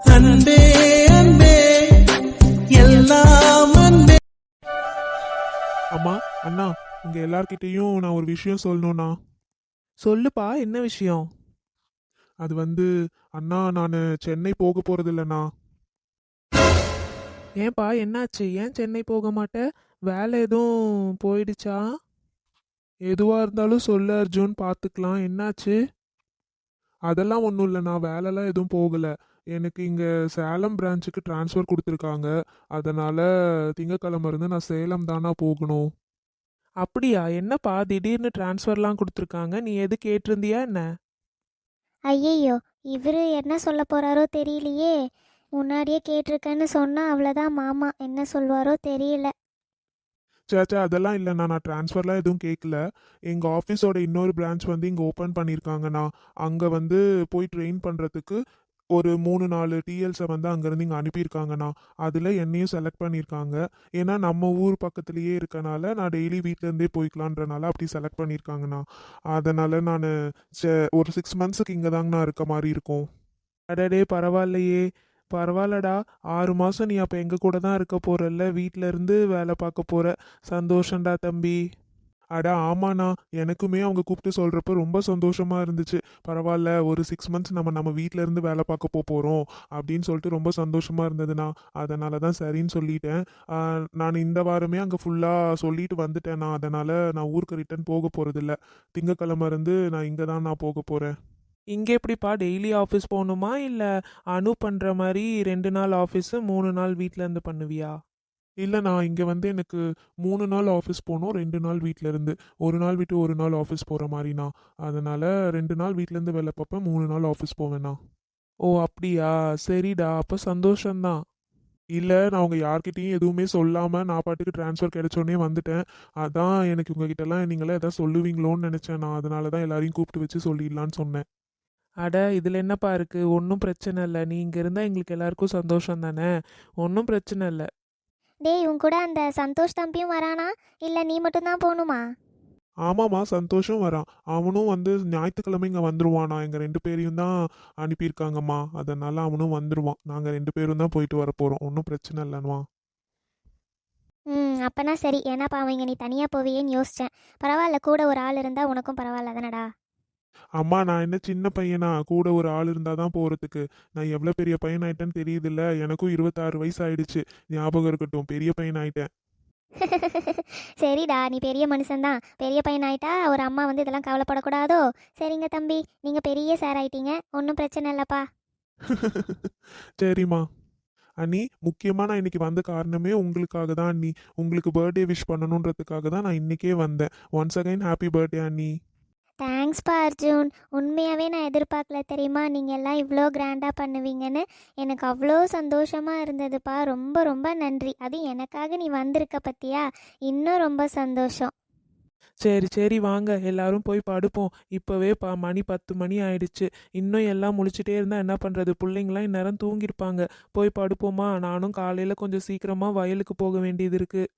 அன்பே அன்பே எல்லாம் அன்பே. அம்மா அண்ணா உங்க எல்லார்கிட்டயும் நான் ஒரு விஷயம் சொல்லணும்ண்ணா. சொல்லுப்பா என்ன விஷயம்? அது வந்து அண்ணா நான் சென்னை போக போறது இல்லைண்ணா ஏன்பா என்னாச்சு? ஏன் சென்னை போக மாட்ட? வேலை எதுவும் போயிடுச்சா? எதுவா இருந்தாலும் சொல்லு அர்ஜுன் பார்த்துக்கலாம் என்னாச்சு? அதெல்லாம் ஒன்றும் இல்லைண்ணா. வேலைலாம் எதுவும் போகல. எனக்கு இங்கே சேலம் பிரான்ச்சுக்கு ட்ரான்ஸ்ஃபர் கொடுத்துருக்காங்க. அதனால திங்கக்கிழமை இருந்து நான் சேலம் தானா போகணும். அப்படியா? என்னப்பா திடீர்னு டிரான்ஸ்ஃபர்லாம் கொடுத்துருக்காங்க. நீ எது கேட்டிருந்தியா என்ன? ஐயையோ இவரு என்ன சொல்ல போறாரோ தெரியலையே. முன்னாடியே கேட்டிருக்கேன்னு சொன்னா அவ்வளோதான் மாமா. என்ன சொல்வாரோ தெரியல. சேச்சா அதெல்லாம் இல்லைண்ணா. நான் ட்ரான்ஸ்ஃபர்லாம் எதுவும் கேட்கல எங்கள் ஆஃபீஸோட இன்னொரு பிரான்ச் வந்து இங்கே ஓப்பன் பண்ணியிருக்காங்கண்ணா அங்கே வந்து போய் ட்ரெயின் பண்ணுறதுக்கு ஒரு மூணு நாலு டிஎல்ஸை வந்து அங்கேருந்து இங்கே அனுப்பியிருக்காங்கண்ணா அதில் என்னையும் செலக்ட் பண்ணியிருக்காங்க. ஏன்னா நம்ம ஊர் பக்கத்துலேயே இருக்கனால நான் டெய்லி வீட்டிலேருந்தே போய்க்கலான்றனால அப்படி செலக்ட் பண்ணியிருக்காங்கண்ணா அதனால் நான் ஒரு சிக்ஸ் மந்த்ஸுக்கு இங்கே தாங்கண்ணா இருக்க மாதிரி இருக்கும். அடடே பரவாயில்லையே. பரவாயில்லடா. ஆறு மாதம் நீ அப்போ எங்கள் கூட தான் இருக்க போகிறல்ல வீட்டிலேருந்து இருந்து வேலை பார்க்க போகிற சந்தோஷம்டா தம்பி. அட ஆமாண்ணா. எனக்குமே அவங்க கூப்பிட்டு சொல்கிறப்ப ரொம்ப சந்தோஷமாக இருந்துச்சு. பரவாயில்ல ஒரு சிக்ஸ் மந்த்ஸ் நம்ம நம்ம வீட்ல இருந்து வேலை பார்க்க போக போகிறோம் அப்படின்னு சொல்லிட்டு ரொம்ப சந்தோஷமாக இருந்ததுண்ணா. அதனால தான் சரின்னு சொல்லிட்டேன். நான் இந்த வாரமே அங்கே ஃபுல்லாக சொல்லிட்டு வந்துட்டேண்ணா. அதனால் நான் ஊருக்கு ரிட்டர்ன் போக போகிறதில்ல திங்கக்கிழமை இருந்து நான் இங்கே தான் நான் போக போகிறேன் இங்கே எப்படிப்பா? டெய்லி ஆஃபீஸ் போகணுமா? இல்லை அனு பண்ணுற மாதிரி ரெண்டு நாள் ஆஃபீஸு மூணு நாள் வீட்டிலேருந்து இருந்து பண்ணுவியா? இல்லை நான் இங்கே வந்து எனக்கு மூணு நாள் ஆஃபீஸ் போகணும் ரெண்டு நாள் வீட்டில் இருந்து ஒரு நாள் விட்டு ஒரு நாள் ஆஃபீஸ் போகிற மாதிரிண்ணா அதனால் ரெண்டு நாள் வீட்டிலேருந்து வேலை பார்ப்பேன் மூணு நாள் ஆஃபீஸ் போவேண்ணா ஓ அப்படியா? சரிடா. அப்போ சந்தோஷந்தான் இல்லை நான் உங்கள் யார்கிட்டையும் எதுவுமே சொல்லாமல் நான் பாட்டுக்கு ட்ரான்ஸ்ஃபர் கிடைச்சோடனே வந்துட்டேன். அதான் எனக்கு உங்ககிட்டலாம் நீங்களே எதாவது சொல்லுவீங்களோன்னு நினச்சேன் நான். அதனால தான் எல்லாரையும் கூப்பிட்டு வச்சு சொல்லிடலான்னு சொன்னேன். அட இதில் என்னப்பா இருக்குது ஒன்றும் பிரச்சனை இல்லை. நீ இங்கே இருந்தால் எங்களுக்கு எல்லாருக்கும் சந்தோஷம் தானே? ஒன்றும் பிரச்சனை இல்லை. டேய் உன் கூட அந்த சந்தோஷ் தம்பியும் வரானா? இல்லை நீ மட்டும்தான் போகணுமா? ஆமாம்மா சந்தோஷம் வரான். அவனும் வந்து ஞாயிற்றுக்கிழமை இங்கே வந்துருவானா? எங்கள் ரெண்டு பேரையும் தான் அனுப்பியிருக்காங்கம்மா. அதனால அவனும் வந்துருவான். நாங்கள் ரெண்டு பேரும் தான் போயிட்டு வர போகிறோம் ஒன்றும் பிரச்சனை இல்லைன்னுவா ம் அப்பனா சரி. ஏன்னாப்பா அவங்க நீ தனியாக போவியேன்னு யோசித்தேன் பரவாயில்ல கூட ஒரு ஆள் இருந்தால் உனக்கும் பரவாயில்ல தானடா? அம்மா நான் என்ன சின்ன பையனா? கூட ஒரு ஆள் இருந்தால் தான் போகிறதுக்கு நான் எவ்வளோ பெரிய பையன் ஆயிட்டேன்னு தெரியுதுல்ல. எனக்கும் இருபத்தாறு வயசு ஆயிடுச்சு. ஞாபகம் இருக்கட்டும். பெரிய பையன் ஆயிட்டேன். சரிடா. நீ பெரிய மனுஷன்தான் பெரிய பையன் ஆயிட்டா ஒரு அம்மா வந்து இதெல்லாம் கவலைப்படக்கூடாதோ? சரிங்க தம்பி. நீங்கள் பெரிய சார் ஆயிட்டீங்க. ஒன்றும் பிரச்சனை இல்லைப்பா. சரிம்மா. அண்ணி முக்கியமாக நான் இன்னைக்கு வந்த காரணமே உங்களுக்காக தான் அண்ணி. உங்களுக்கு பர்த்டே விஷ் பண்ணணுன்றதுக்காக தான் நான் இன்னைக்கே வந்தேன். ஒன்ஸ் அகைன் ஹாப்பி பர்த்டே அண்ணி. தேங்க்ஸ்ப்பா அர்ஜுன். உண்மையாகவே நான் எதிர்பார்க்கல தெரியுமா? நீங்கள் எல்லாம் இவ்வளோ கிராண்டாக பண்ணுவீங்கன்னு. எனக்கு அவ்வளோ சந்தோஷமாக இருந்ததுப்பா. ரொம்ப ரொம்ப நன்றி. அது எனக்காக நீ வந்திருக்க பற்றியா இன்னும் ரொம்ப சந்தோஷம். சரி சரி வாங்க. எல்லாரும் போய் படுப்போம். இப்போவே ப மணி பத்து மணி ஆயிடுச்சு. இன்னும் எல்லாம் முழிச்சிட்டே இருந்தால் என்ன பண்ணுறது பிள்ளைங்களாம் இந்நேரம் தூங்கியிருப்பாங்க. போய் படுப்போமா? நானும் காலையில் கொஞ்சம் சீக்கிரமாக வயலுக்கு போக வேண்டியது இருக்குது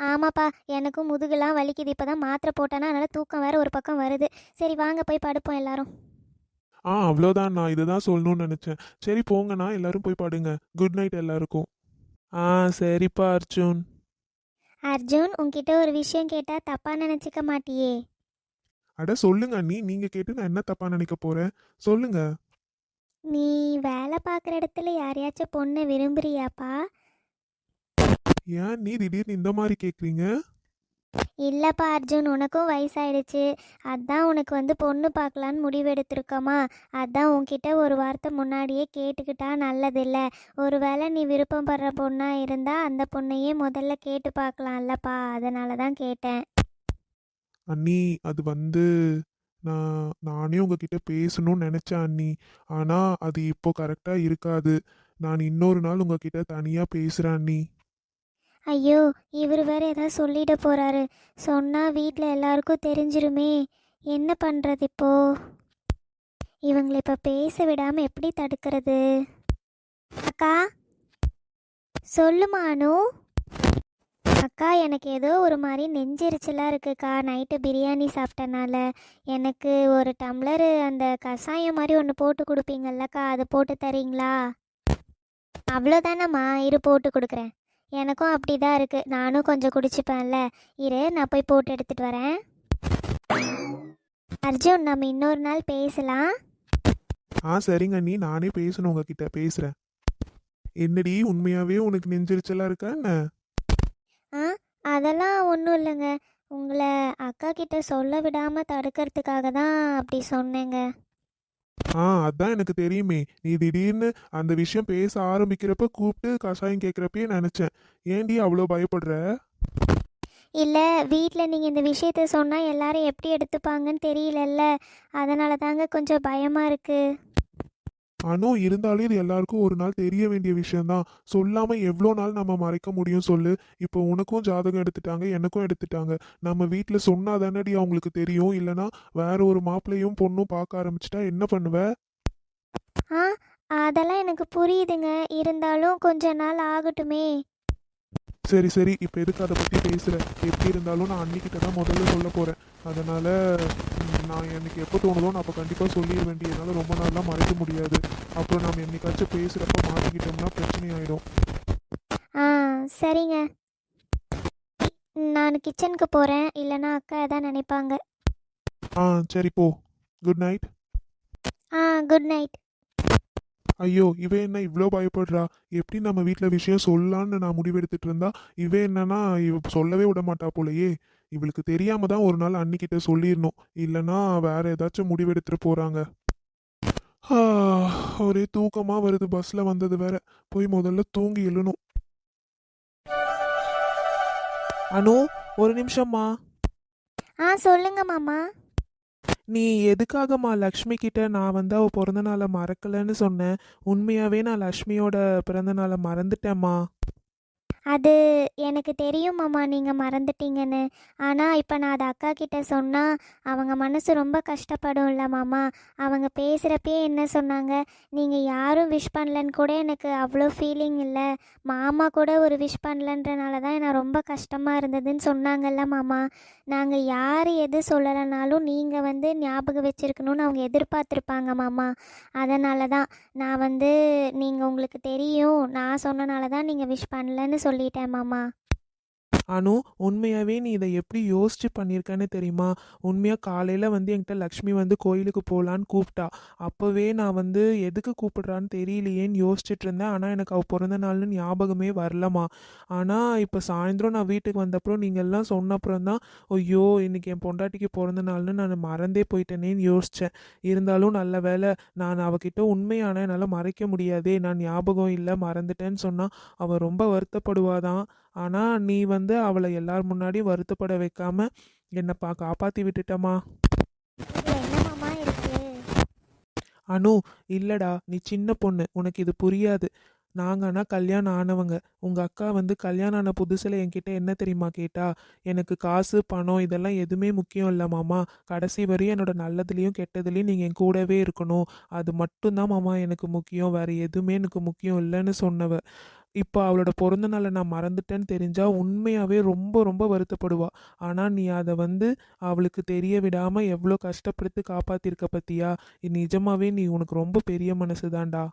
ஆமாப்பா எனக்கும் முதுகுலாம் வலிக்குது. இப்போ தான் மாத்திரை போட்டேன்னா அதனால் தூக்கம் வேற ஒரு பக்கம் வருது. சரி வாங்க போய் படுப்போம் எல்லாரும். ஆ அவ்வளோதான் நான் இதுதான் சொல்லணும்னு நினச்சேன். சரி போங்கண்ணா. எல்லாரும் போய் பாடுங்க. குட் நைட் எல்லாருக்கும். ஆ சரிப்பா அர்ஜுன். அர்ஜுன் உன்கிட்ட ஒரு விஷயம் கேட்டால் தப்பாக நினச்சிக்க மாட்டியே. அட சொல்லுங்க அண்ணி. நீங்கள் கேட்டு நான் என்ன தப்பாக நினைக்க போகிறேன் சொல்லுங்க. நீ வேலை பார்க்குற இடத்துல யாரையாச்சும் பொண்ணை விரும்புறியாப்பா? ஏன் நீ திடீர்னு இந்த மாதிரி கேட்குறீங்க இல்லைப்பா அர்ஜுன் உனக்கும் வயசாயிடுச்சு. அதான் உனக்கு வந்து பொண்ணு பார்க்கலான்னு முடிவெடுத்திருக்கோமா? அதான் உன்கிட்ட ஒரு வார்த்தை முன்னாடியே கேட்டுக்கிட்டா நல்லதில்ல. ஒருவேளை நீ விருப்பப்படுற பொண்ணாக இருந்தால் அந்த பொண்ணையே முதல்ல கேட்டு பார்க்கலாம்லப்பா அதனால தான் கேட்டேன். அண்ணி அது வந்து நான் நானே உங்ககிட்ட பேசணும்னு நினச்சேன் அண்ணி. ஆனால் அது இப்போ கரெக்டாக இருக்காது. நான் இன்னொரு நாள் உங்ககிட்ட தனியாக பேசுகிறேன் அண்ணி. ஐயோ இவர் வேற ஏதாவது சொல்லிட போறாரு. சொன்னா வீட்டில் எல்லாருக்கும் தெரிஞ்சிருமே. என்ன பண்ணுறது இப்போ? இவங்களை இப்போ பேச விடாமல் எப்படி தடுக்கிறது? அக்கா? சொல்லுமா அனு? அக்கா எனக்கு ஏதோ ஒரு மாதிரி நெஞ்செரிச்சலாக இருக்குக்கா. நைட்டு பிரியாணி சாப்பிட்டனால. எனக்கு ஒரு டம்ளர் அந்த கஷாயம் மாதிரி ஒன்று போட்டு கொடுப்பீங்கல்லக்கா. அதை போட்டு தரீங்களா? அவ்வளோதானம்மா இரு போட்டு கொடுக்குறேன். எனக்கும் அப்படி தான் இருக்குது நானும் கொஞ்சம் குடிச்சுப்பேன்ல. இரு நான் போய் போட்டு எடுத்துகிட்டு வரேன். அர்ஜுன் நம்ம இன்னொரு நாள் பேசலாம். ஆ சரிங்க நீ நானே பேசணும் உங்ககிட்ட. பேசுறேன். என்னடி உண்மையாவே உனக்கு நெஞ்செரிச்சலா இருக்கா என்ன? ஆ அதெல்லாம் ஒன்றும் இல்லைங்க. உங்களை அக்கா கிட்ட சொல்ல விடாமல் தடுக்கிறதுக்காக தான் அப்படி சொன்னேங்க. ஆ அதான் எனக்கு தெரியுமே. நீ திடீர்னு அந்த விஷயம் பேச ஆரம்பிக்கிறப்ப கூப்பிட்டு கஷாயம் கேட்குறப்பயே நினச்சேன். ஏண்டி அவ்வளோ பயப்படுற? இல்லை வீட்டில் நீங்கள் இந்த விஷயத்த சொன்னால் எல்லாரும் எப்படி எடுத்துப்பாங்கன்னு தெரியலல்ல. அதனால தாங்க கொஞ்சம் பயமாக இருக்குது பணம் இருந்தாலே இது எல்லாருக்கும் ஒரு நாள் தெரிய வேண்டிய விஷயம்தான். சொல்லாமல் எவ்வளோ நாள் நம்ம மறைக்க முடியும் சொல்லு. இப்போ உனக்கும் ஜாதகம் எடுத்துட்டாங்க எனக்கும் எடுத்துட்டாங்க. நம்ம வீட்டில் சொன்னா தானடி அவங்களுக்கு தெரியும். இல்லைன்னா வேற ஒரு மாப்பிள்ளையும் பொண்ணும் பார்க்க ஆரம்பிச்சிட்டா என்ன பண்ணுவ? ஆ அதெல்லாம் எனக்கு புரியுதுங்க. இருந்தாலும் கொஞ்ச நாள் ஆகட்டுமே. சரி சரி இப்போ எதுக்கு அதை பற்றி பேசுகிற எப்படி இருந்தாலும் நான் அன்னிக்கிட்ட தான் முதல்ல சொல்ல போகிறேன் அதனால் நான் எனக்கு எப்போ தோணுதோ நான் அப்போ கண்டிப்பாக சொல்லிட வேண்டியதுனால ரொம்ப நாள்லாம் மறைக்க முடியாது. அப்புறம் நம்ம என்னைக்காச்சும் பேசுகிறப்ப மாட்டிக்கிட்டோம்னா பிரச்சனை ஆயிடும். ஆ சரிங்க. நான் கிச்சனுக்கு போகிறேன் இல்லைன்னா அக்கா எதாவது நினைப்பாங்க. ஆ சரி போ. குட் நைட் ஆ குட் நைட் ஐயோ இவ என்ன இவ்வளோ பயப்படுறா? எப்படி நம்ம வீட்டில் விஷயம் சொல்லலான்னு நான் முடிவெடுத்துட்டு இருந்தா இவ என்னன்னா இவ சொல்லவே விட மாட்டா போலயே. இவளுக்கு தெரியாம தான் ஒரு நாள் அன்னிக்கிட்ட சொல்லிடணும் இல்லைன்னா வேற ஏதாச்சும் முடிவெடுத்துட்டு போறாங்க. ஒரே தூக்கமா வருது பஸ்ல வந்தது வேற. போய் முதல்ல தூங்கி எழுணும். அனு ஒரு நிமிஷம்மா. ஆ சொல்லுங்க மாமா. நீ எதுக்காகம்மா லக்ஷ்மி கிட்ட நான் வந்து அவள் பிறந்த நாளை மறக்கலைன்னு சொன்னேன் உண்மையாவே நான் லக்ஷ்மியோட பிறந்த நாளை மறந்துட்டேம்மா. அது எனக்கு தெரியும் மாமா. நீங்கள் மறந்துட்டீங்கன்னு. ஆனால் இப்போ நான் அதை அக்கா கிட்ட சொன்னால் அவங்க மனசு ரொம்ப கஷ்டப்படும்ல மாமா. அவங்க பேசுகிறப்பே என்ன சொன்னாங்க? நீங்கள் யாரும் விஷ் பண்ணலன்னு கூட எனக்கு அவ்வளோ ஃபீலிங் இல்லை. மாமா கூட ஒரு விஷ் பண்ணலன்றனால தான் எனக்கு ரொம்ப கஷ்டமாக இருந்ததுன்னு சொன்னாங்கல்ல மாமா. நாங்கள் யார் எது சொல்லலைனாலும் நீங்கள் வந்து ஞாபகம் வச்சுருக்கணும்னு அவங்க எதிர்பார்த்துருப்பாங்க மாமா. அதனால தான் நான் வந்து நீங்கள் உங்களுக்கு தெரியும் நான் சொன்னனால தான் நீங்கள் விஷ் பண்ணலன்னு ဆိုလေးတန်းမမ அனு உண்மையாகவே நீ இதை எப்படி யோசிச்சு பண்ணியிருக்கன்னு தெரியுமா? உண்மையாக காலையில் வந்து என்கிட்ட லக்ஷ்மி வந்து கோயிலுக்கு போகலான்னு கூப்பிட்டா. அப்போவே நான் வந்து எதுக்கு கூப்பிடுறான்னு தெரியலையேன்னு யோசிச்சுட்டு இருந்தேன். ஆனால் எனக்கு அவள் பிறந்த நாள்னு ஞாபகமே வரலம்மா. ஆனால் இப்போ சாயந்தரம் நான் வீட்டுக்கு வந்தப்புறம் நீங்கள் எல்லாம் சொன்ன அப்புறம் தான் ஐயோ இன்னைக்கு என் பொண்டாட்டிக்கு பிறந்த நாள்னு நான் மறந்தே போயிட்டேனேன்னு யோசித்தேன் இருந்தாலும் நல்ல வேளை நான் அவகிட்ட உண்மையான என்னால் மறைக்க முடியாதே. நான் ஞாபகம் இல்லை மறந்துட்டேன்னு சொன்னால் அவள் ரொம்ப வருத்தப்படுவாதான். ஆனால் நீ வந்து அவளை எல்லார் முன்னாடியும் வருத்தப்பட வைக்காம என்னை பா காப்பாற்றி விட்டுட்டமா அனு இல்லடா நீ சின்ன பொண்ணு. உனக்கு இது புரியாது. நாங்கள் ஆனால் கல்யாணம் ஆனவங்க. உங்கள் அக்கா வந்து கல்யாணம் ஆன புதுசில் என்கிட்ட என்ன தெரியுமா கேட்டா எனக்கு காசு பணம் இதெல்லாம் எதுவுமே முக்கியம் இல்லை மாமா. கடைசி வரையும் என்னோட நல்லதுலேயும் கெட்டதுலேயும் நீங்கள் என் கூடவே இருக்கணும். அது மட்டும்தான் மாமா எனக்கு முக்கியம். வேறு எதுவுமே எனக்கு முக்கியம் இல்லைன்னு சொன்னவ. இப்போ அவளோட பிறந்த நாளை நான் மறந்துட்டேன்னு தெரிஞ்சா உண்மையாகவே ரொம்ப ரொம்ப வருத்தப்படுவாள் ஆனால் நீ அதை வந்து அவளுக்கு தெரிய விடாமல் எவ்வளோ கஷ்டப்படுத்து காப்பாற்றிருக்க பற்றியா நிஜமாகவே நிஜமாவே நீ உனக்கு ரொம்ப பெரிய மனசு தான்டா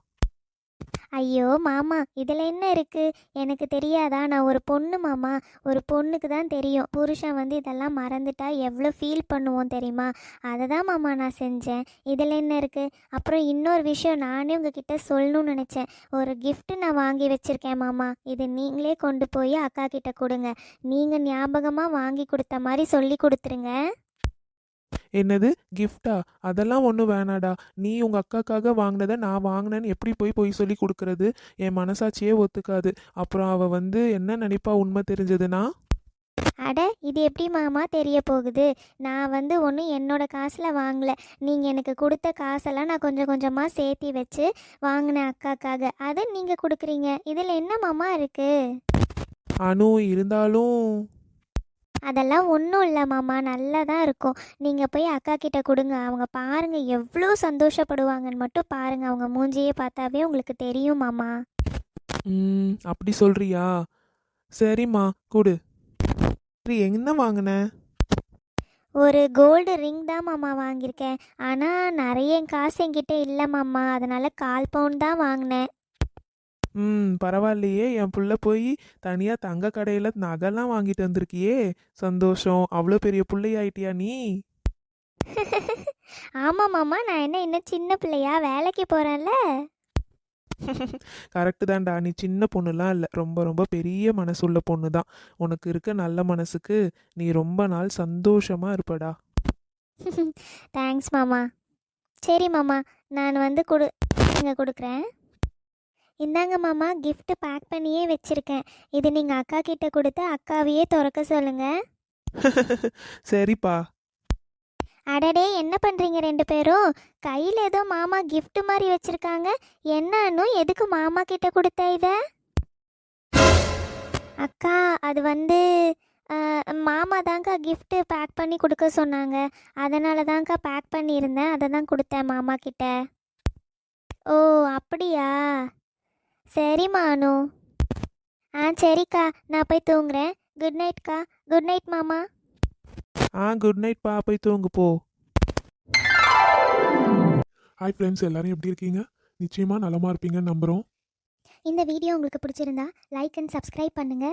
ஐயோ மாமா இதில் என்ன இருக்குது எனக்கு தெரியாதா? நான் ஒரு பொண்ணு மாமா. ஒரு பொண்ணுக்கு தான் தெரியும். புருஷன் வந்து இதெல்லாம் மறந்துட்டா எவ்வளோ ஃபீல் பண்ணுவோம் தெரியுமா? அதை தான் மாமா நான் செஞ்சேன். இதில் என்ன இருக்குது அப்புறம் இன்னொரு விஷயம் நானே உங்ககிட்ட சொல்லணும்னு நினச்சேன். ஒரு கிஃப்ட்டு நான் வாங்கி வச்சுருக்கேன் மாமா. இது நீங்களே கொண்டு போய் அக்கா கிட்ட கொடுங்க. நீங்கள் ஞாபகமாக வாங்கி கொடுத்த மாதிரி சொல்லி கொடுத்துருங்க. என்னது? கிஃப்டா அதெல்லாம் ஒன்றும் வேணாடா. நீ உங்கள் அக்காக்காக வாங்கினதை நான் வாங்கினேன்னு எப்படி போய் போய் சொல்லி கொடுக்கறது? என் மனசாட்சியே ஒத்துக்காது. அப்புறம் அவள் வந்து என்ன நினைப்பா? உண்மை தெரிஞ்சதுன்னா? அட இது எப்படி மாமா தெரிய போகுது? நான் வந்து ஒன்றும் என்னோட காசில் வாங்கல. நீங்கள் எனக்கு கொடுத்த காசெல்லாம் நான் கொஞ்சம் கொஞ்சமாக சேர்த்தி வச்சு வாங்கினேன் அக்காக்காக. அதை நீங்கள் கொடுக்குறீங்க. இதில் என்ன மாமா இருக்குது அனு இருந்தாலும் அதெல்லாம் ஒன்றும் இல்லை மாமா நல்லா தான் இருக்கும். நீங்கள் போய் அக்கா கிட்ட கொடுங்க. அவங்க பாருங்கள் எவ்வளோ சந்தோஷப்படுவாங்கன்னு மட்டும் பாருங்கள் அவங்க மூஞ்சியே பார்த்தாவே உங்களுக்கு தெரியும் மாமா. ம், அப்படி சொல்றியா? சரிம்மா கொடு. சரி என்ன வாங்கின? ஒரு கோல்டு ரிங் தான் மாமா வாங்கியிருக்கேன். ஆனால் நிறைய காசு என்கிட்ட இல்லை மாமா. அதனால் கால் பவுன் தான் வாங்கினேன். ம் பரவாயில்லையே. என் புள்ள போய் தனியாக தங்க கடையில் நகைலாம் வாங்கிட்டு வந்திருக்கியே. சந்தோஷம். அவ்வளோ பெரிய புள்ளையாயிட்டியா நீ? ஆமாம் மாமா நான் என்ன இன்னும் சின்ன பிள்ளையா? வேலைக்கு போகிறேன்ல கரெக்டு தான்டா. நீ சின்ன பொண்ணுலாம் இல்லை. ரொம்ப ரொம்ப பெரிய மனசுள்ள பொண்ணு தான் உனக்கு இருக்க நல்ல மனசுக்கு நீ ரொம்ப நாள் சந்தோஷமா இருப்படா. தேங்க்ஸ் மாமா. சரி மாமா நான் வந்து கொடு இங்கே கொடுக்குறேன். இந்தாங்க மாமா gift பேக் பண்ணியே வச்சுருக்கேன். இது நீங்கள் அக்கா கிட்ட கொடுத்து அக்காவையே திறக்க சொல்லுங்கள் சரிப்பா. அடடே என்ன பண்ணுறீங்க ரெண்டு பேரும்? கையில் ஏதோ மாமா gift மாதிரி வச்சுருக்காங்க. என்னன்னு எதுக்கு மாமா கிட்ட கொடுத்த இத? அக்கா அது வந்து மாமா தாங்க்கா gift பேக் பண்ணி கொடுக்க சொன்னாங்க. அதனால தாங்க்கா பேக் பண்ணியிருந்தேன். அதை தான் கொடுத்தேன் மாமா கிட்ட. ஓ அப்படியா? சரிம்மா அனு ஆ சரிக்கா. நான் போய் தூங்குறேன். குட் நைட்க்கா குட் நைட் மாமா. ஆ குட் நைட் பா போய் தூங்கு போ. ஹாய் ஃப்ரெண்ட்ஸ் எல்லாரும் எப்படி இருக்கீங்க? நிச்சயமா நலமா இருப்பீங்கன்னு நம்புறோம். இந்த வீடியோ உங்களுக்கு பிடிச்சிருந்தா லைக் அண்ட் சப்ஸ்கிரைப் பண்ணுங்க.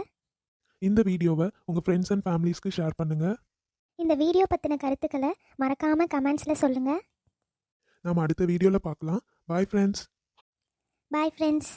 இந்த வீடியோவை உங்க ஃப்ரெண்ட்ஸ் அண்ட் ஃபேமிலிஸ்க்கு ஷேர் பண்ணுங்க. இந்த வீடியோ பற்றின கருத்துக்களை மறக்காம கமெண்ட்ஸில் சொல்லுங்க. நாம அடுத்த வீடியோல பார்க்கலாம். Bye friends bye friends